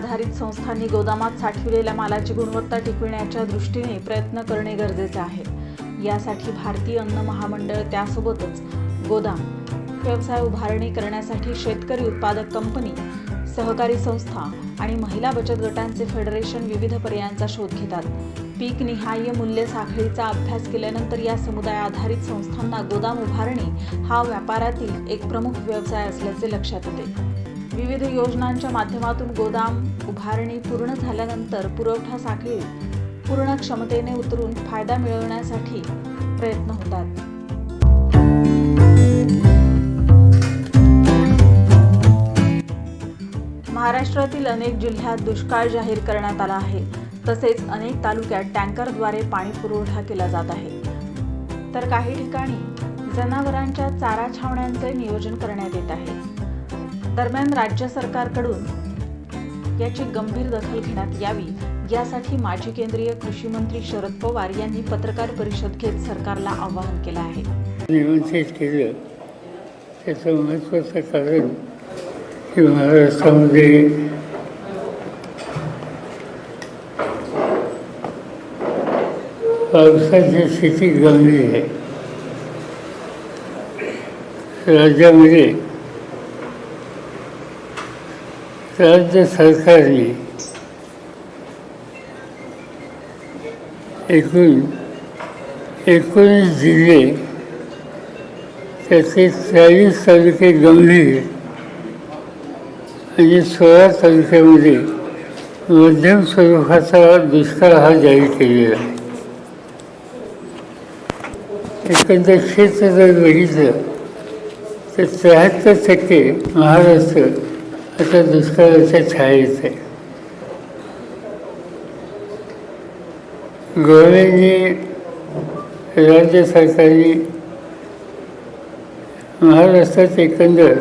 आधारित संस्थांनी गोदामात साठविलेल्या मालाची गुणवत्ता टिकविण्याच्या दृष्टीने प्रयत्न करणे गरजेचे आहे. यासाठी भारतीय अन्न महामंडळ त्यासोबतच गोदाम व्यवसाय उभारणी करण्यासाठी शेतकरी उत्पादक कंपनी सहकारी संस्था आणि महिला बचत गटांचे फेडरेशन विविध पर्यायांचा शोध घेतात. पीक निहाय मूल्य साखळीचा अभ्यास केल्यानंतर या समुदाय आधारित संस्थांना गोदाम उभारणी हा व्यापारातील एक प्रमुख व्यवसाय असल्याचे लक्षात येते विविध योजनांच्या माध्यमातून गोदाम उभारणी पूर्ण झाल्यानंतर पुरवठा साखळी पूर्ण क्षमतेने उतरून फायदा मिळवण्यासाठी प्रयत्न होतात. महाराष्ट्रातील अनेक जिल्ह्यात दुष्काळ जाहीर करण्यात आला आहे. तसेच अनेक तालुक्यात टँकरद्वारे पाणी पुरवठा केला जात आहे. तर काही ठिकाणी जनावरांच्या चारा छावण्यांचे नियोजन करण्यात येत आहे. दरम्यान राज्य सरकारकडून याची गंभीर दखल घेण्यात यावी यासाठी माजी केंद्रीय कृषी मंत्री शरद पवार यांनी पत्रकार परिषद घेत सरकारला आवाहन केलं आहे. केलं. त्याचं महत्त्वाचं कारण की महाराष्ट्रामध्ये पावसाची स्थिती गंभीर आहे. राज्यामध्ये राज्य सरकारने एकूण एकोणीस जिल्हे त्याचे चाळीस तालुके गंभीर आणि सोळा तालुक्यामध्ये मध्यम स्वरूपाचा दुष्काळ हा जाहीर केलेला आहे. एकंदर क्षेत्र जर बघितलं तर त्र्याहत्तर टक्के महाराष्ट्र आता दुष्काळाच्या छायेत आहे गव्हर्नमेंटने राज्य सरकारने महाराष्ट्रात एकंदर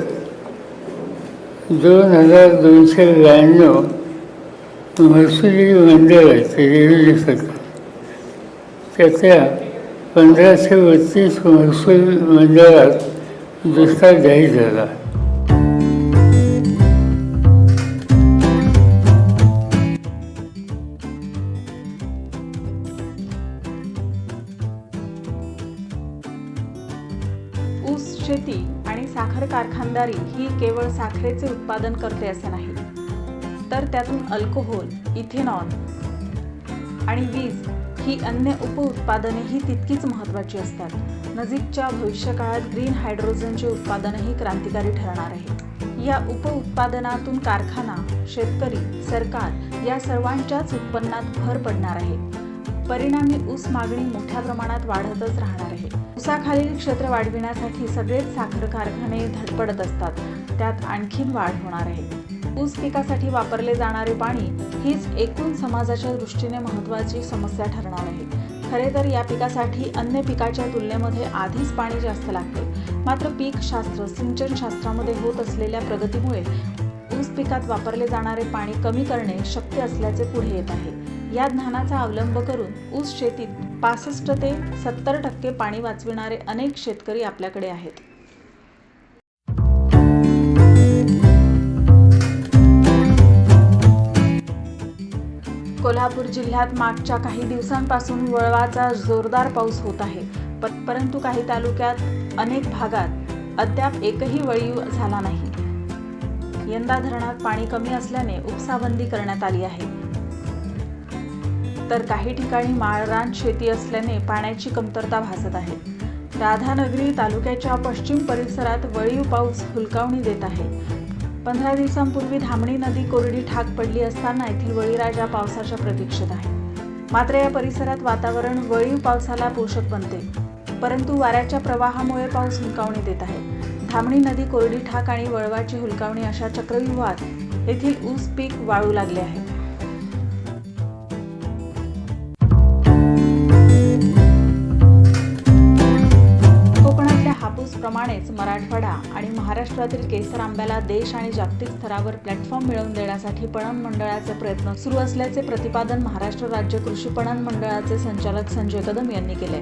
दोन हजार दोनशे ब्याण्णव महसुली मंडळ आहेत रेव्हेन्यू सरकार. त्यातल्या पंधराशे बत्तीस महसूल मंडळात दुष्काळ जाहीर झाला. शेती आणि साखर कारखानदारी ही केवळ साखरेचे उत्पादन करते असे नाही तर त्यातून अल्कोहोल इथेनॉल आणि वीज ही अन्य उपउत्पादनेही तितकीच महत्त्वाची असतात. नजीकच्या भविष्यकाळात ग्रीन हायड्रोजनचे उत्पादनही क्रांतिकारी ठरणार आहे. या उपउत्पादनातून कारखाना शेतकरी सरकार या सर्वांच्याच उत्पन्नात भर पडणार आहे. परिणामी ऊस मागणी मोठ्या प्रमाणात वाढतच राहणार आहे. ऊसाखालील क्षेत्र वाढविण्यासाठी सगळेच साखर कारखाने धडपडत असतात. त्यात आणखीन वाढ होणार आहे. ऊस पिकासाठी वापरले जाणारे पाणी हीच एकूण समाजाच्या दृष्टीने महत्त्वाची समस्या ठरणार आहे. खरे तर या पिकासाठी अन्य पिकाच्या तुलनेमध्ये आधीच पाणी जास्त लागते. मात्र पीक शास्त्र सिंचन शास्त्रामध्ये होत असलेल्या प्रगतीमुळे ऊस पिकात वापरले जाणारे पाणी कमी करणे शक्य असल्याचे पुढे येत आहे. या ज्ञानाचा अवलंब करून ऊस शेतीत पासष्ट ते सत्तर टक्के पाणी वाचविणारे अनेक शेतकरी आपल्याकडे आहेत. कोल्हापूर जिल्ह्यात मागच्या काही दिवसांपासून वळवाचा जोरदार पाऊस होत आहे. प- परंतु काही तालुक्यात अनेक भागात अद्याप एकही वळीव झाला नाही. यंदा धरणात पाणी कमी असल्याने उपसाबंदी करण्यात आली आहे. तर काही ठिकाणी माळरान शेती असल्याने पाण्याची कमतरता भासत आहे. राधानगरी तालुक्याच्या पश्चिम परिसरात वळीव पाऊस हुलकावणी देत आहे. पंधरा दिवसांपूर्वी धामणी नदी कोरडी ठाक पडली असताना येथील बळीराजा पावसाच्या प्रतीक्षेत आहे. मात्र या परिसरात वातावरण वळीव पावसाला पोषक बनते. परंतु वाऱ्याच्या प्रवाहामुळे पाऊस हुलकावणी देत आहे. धामणी नदी कोरडी ठाक आणि वळवाची हुलकावणी अशा चक्रव्यूहात येथील ऊस पीक वाळू लागले आहे. महाराष्ट्रातील केसर आंब्याला देश आणि जागतिक स्तरावर प्लॅटफॉर्म मिळवून देण्यासाठी पणन मंडळाचे प्रयत्न सुरू असल्याचे प्रतिपादन महाराष्ट्र राज्य कृषी पणन मंडळाचे संचालक संजय कदम यांनी केले.